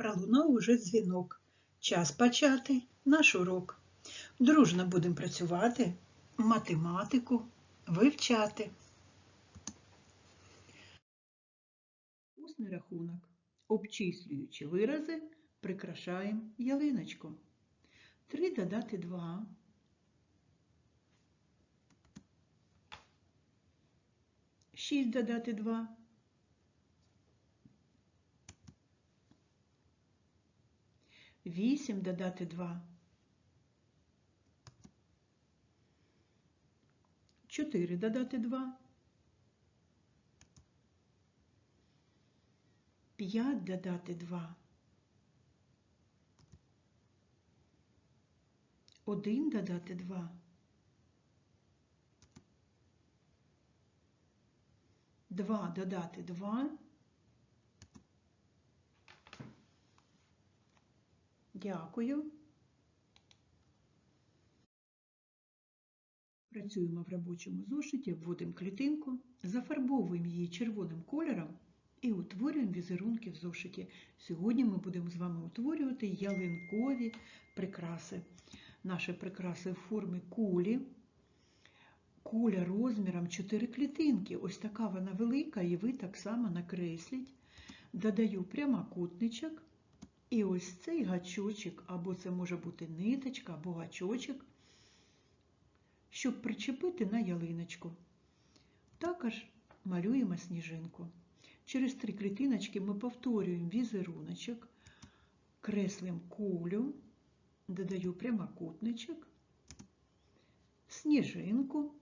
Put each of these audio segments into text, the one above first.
Пролунав уже дзвінок. Час почати наш урок. Дружно будемо працювати, математику вивчати. Усний рахунок. Обчислюючи вирази, прикрашаємо ялиночку. 3 додати 2. Шість додати 2. Вісім додати 2. 4 додати 2. 5 додати 2. 1 додати 2. 2 додати 2. Дякую. Працюємо в робочому зошиті, вводимо клітинку, зафарбовуємо її червоним кольором і утворюємо візерунки в зошиті. Сьогодні ми будемо з вами утворювати ялинкові прикраси. Наші прикраси в формі кулі. Куля розміром 4 клітинки. Ось така вона велика, і ви так само накресліть. Додаю прямокутничок. І ось цей гачочок, або це може бути ниточка, або гачочок, щоб причепити на ялиночку. Також малюємо сніжинку. Через три клітиночки ми повторюємо візеруночок, креслимо кулю, додаю прямокутничок, сніжинку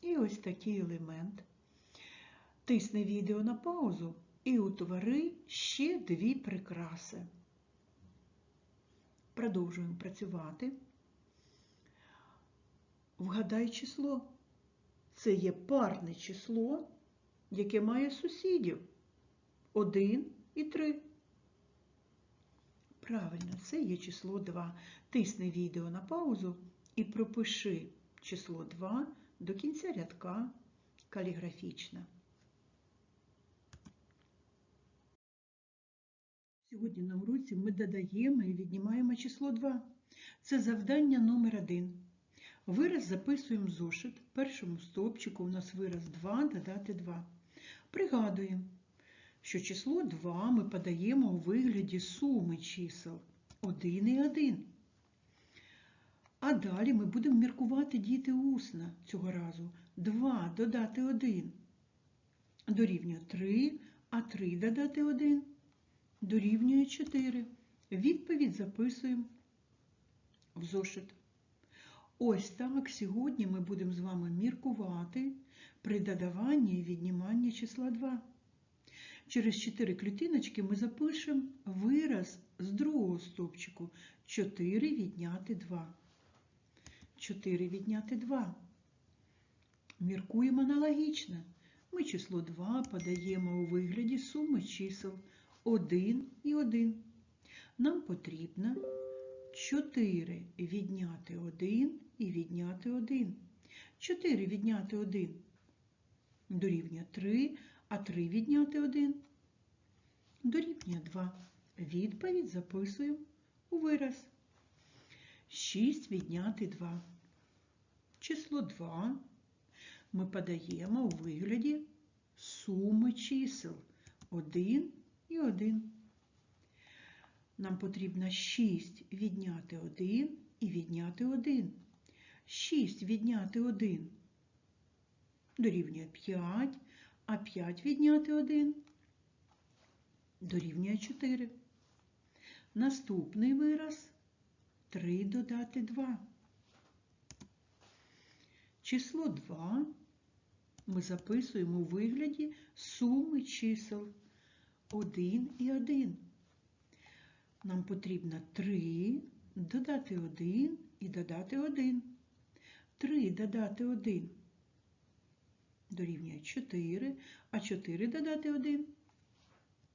і ось такий елемент. Тисни відео на паузу і утвори ще дві прикраси. Продовжуємо працювати. Вгадай число. Це є парне число, яке має сусідів. Один і три. Правильно, це є число 2. Тисни відео на паузу і пропиши число 2 до кінця рядка каліграфічно. Сьогодні на уроці ми додаємо і віднімаємо число 2. Це завдання номер 1. Вираз записуємо зошит. Першому стовпчику у нас вираз 2 додати 2. Пригадуємо, що число 2 ми подаємо у вигляді суми чисел 1 і 1. А далі ми будемо міркувати діти усно цього разу. 2 додати 1 дорівнює 3, а 3 додати 1 дорівнює 4. Відповідь записуємо в зошит. Ось так сьогодні ми будемо з вами міркувати при додаванні і відніманні числа 2. Через 4 клітиночки ми запишемо вираз з другого стовпчику 4 відняти 2. 4 відняти 2. Міркуємо аналогічно. Ми число 2 подаємо у вигляді суми чисел 1 і 1. Нам потрібно 4 відняти 1 і відняти 1. 4 відняти 1 дорівнює 3, а 3 відняти 1 дорівнює 2. Відповідь записуємо у вираз. 6 відняти 2. Число 2 ми подаємо у вигляді суми чисел 1 і 1. Нам потрібно 6 відняти 1 і відняти 1. 6 відняти 1 дорівнює 5, а 5 відняти 1 дорівнює 4. Наступний вираз 3 додати 2. Число 2 ми записуємо у вигляді суми чисел 1 і 1. Нам потрібно 3 додати 1 і додати 1. 3 додати 1 дорівнює 4, а 4 додати 1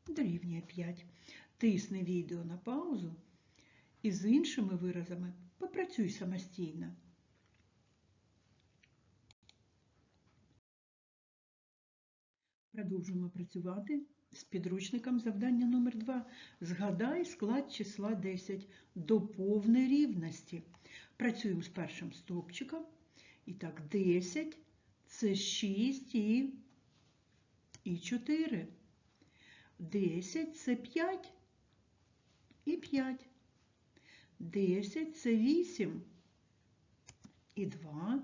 дорівнює 5. Тисни відео на паузу і з іншими виразами попрацюй самостійно. Продовжуємо працювати з підручником завдання номер 2 Згадай склад числа 10 до повної рівності. Працюємо з першим стовпчиком. І так, 10 це 6 і, і 4. 10 це 5 і 5. 10 це 8 і 2.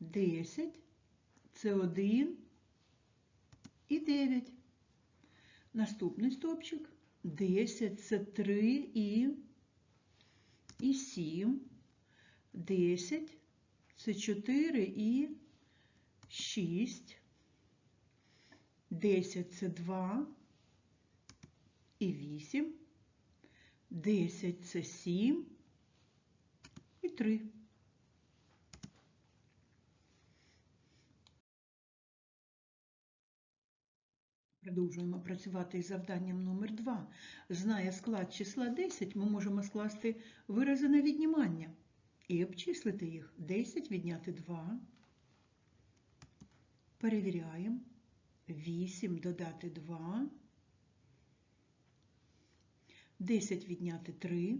10 це 1 і 9. Наступний стовпчик 10 це 3 і, і 7. 10 це 4 і 6. 10 це 2 і 8. 10 це 7 і 3. Продовжуємо працювати із завданням номер 2. Знає склад числа 10, ми можемо скласти вирази на віднімання і обчислити їх. 10 відняти 2. Перевіряємо. 8 додати 2. 10 відняти 3.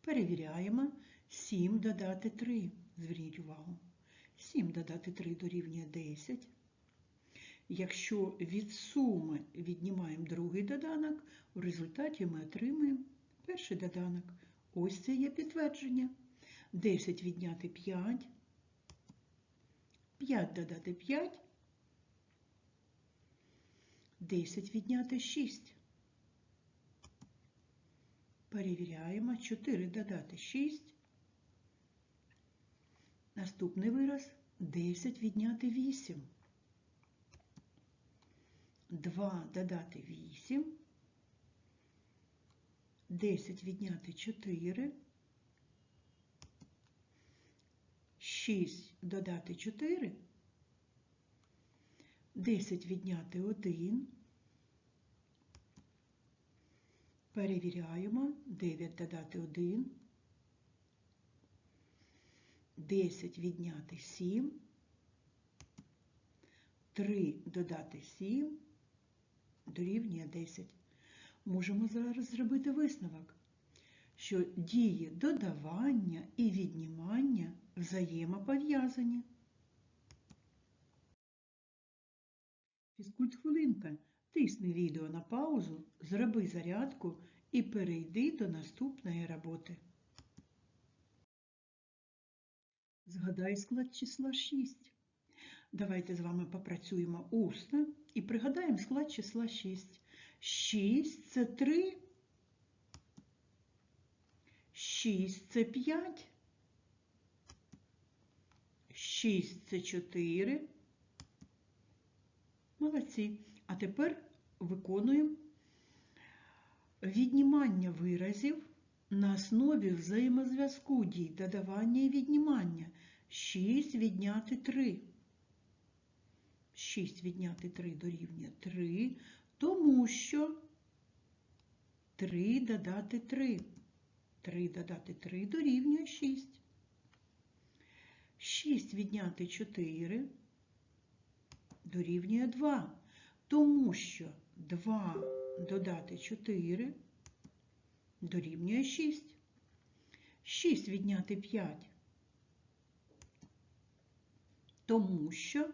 Перевіряємо. 7 додати 3. Зверніть увагу. 7 додати 3 дорівнює 10. Якщо від суми віднімаємо другий доданок, у результаті ми отримаємо перший доданок. Ось це є підтвердження. 10 відняти 5. 5 додати 5. 10 відняти 6. Перевіряємо. 4 додати 6. Наступний вираз 10 відняти 8. 2 додати 8. 10 відняти 4. 6 додати 4. 10 відняти 1. Перевіряємо. 9 додати 1. 10 відняти 7. 3 додати 7 дорівнює 10. Можемо зараз зробити висновок, що дії додавання і віднімання взаємопов'язані. Фізкульт хвилинка. Тисни відео на паузу, зроби зарядку і перейди до наступної роботи. Згадай склад числа 6. Давайте з вами попрацюємо усно і пригадаємо склад числа 6. 6 це 3, 6 це 5, 6 це 4. Молодці. А тепер виконуємо віднімання виразів на основі взаємозв'язку дій додавання і віднімання. 6 відняти 3. 6 відняти 3 дорівнює 3, тому що 3 додати 3. 3 додати 3 дорівнює 6. 6 відняти 4 дорівнює 2, тому що 2 додати 4 дорівнює 6. 6 відняти 5, тому що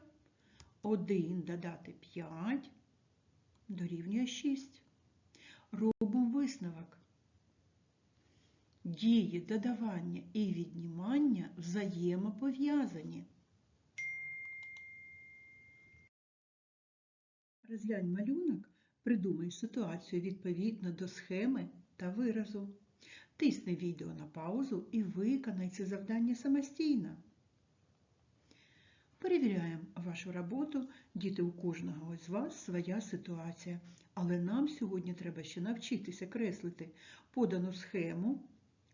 1 додати 5 дорівнює 6. Робимо висновок. Дії додавання і віднімання взаємопов'язані. Розглянь малюнок, придумай ситуацію відповідно до схеми та виразу. Тисни відео на паузу і виконай це завдання самостійно. Перевіряємо вашу роботу. Діти, у кожного з вас своя ситуація. Але нам сьогодні треба ще навчитися креслити подану схему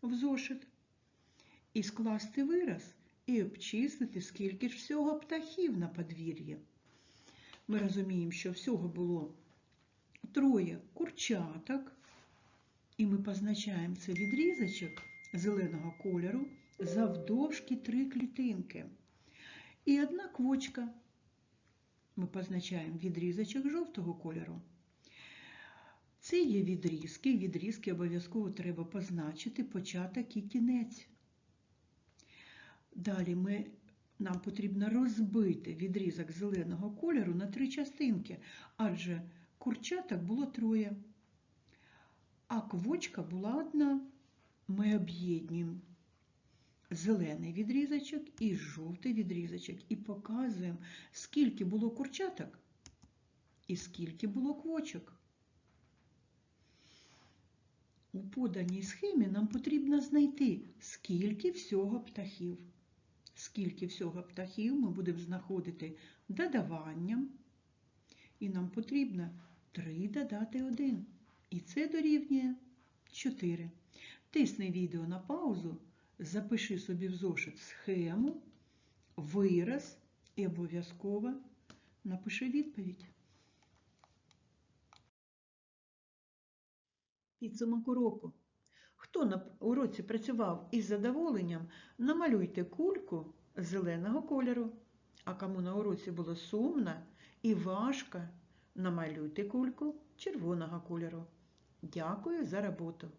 в зошит і скласти вираз, і обчислити, скільки ж всього птахів на подвір'ї. Ми розуміємо, що всього було троє курчаток, і ми позначаємо це відрізочок зеленого кольору завдовжки три клітинки. І одна квочка. ми позначаємо відрізочок жовтого кольору. Це є відрізки. Відрізки обов'язково треба позначити початок і кінець. Далі ми, нам потрібно розбити відрізок зеленого кольору на три частинки, адже курчаток було троє, а квочка була одна. Ми об'єднуємо зелений відрізочок і жовтий відрізочок і показуємо, скільки було курчаток і скільки було квочок. У поданій схемі нам потрібно знайти, скільки всього птахів. Скільки всього птахів ми будемо знаходити додаванням. І нам потрібно 3 додати 1. І це дорівнює 4. Тисни відео на паузу, запиши собі в зошит схему, вираз і обов'язково напиши відповідь. Підсумок уроку. Хто на уроці працював із задоволенням, намалюйте кульку зеленого кольору. А кому на уроці було сумно і важко, намалюйте кульку червоного кольору. Дякую за роботу!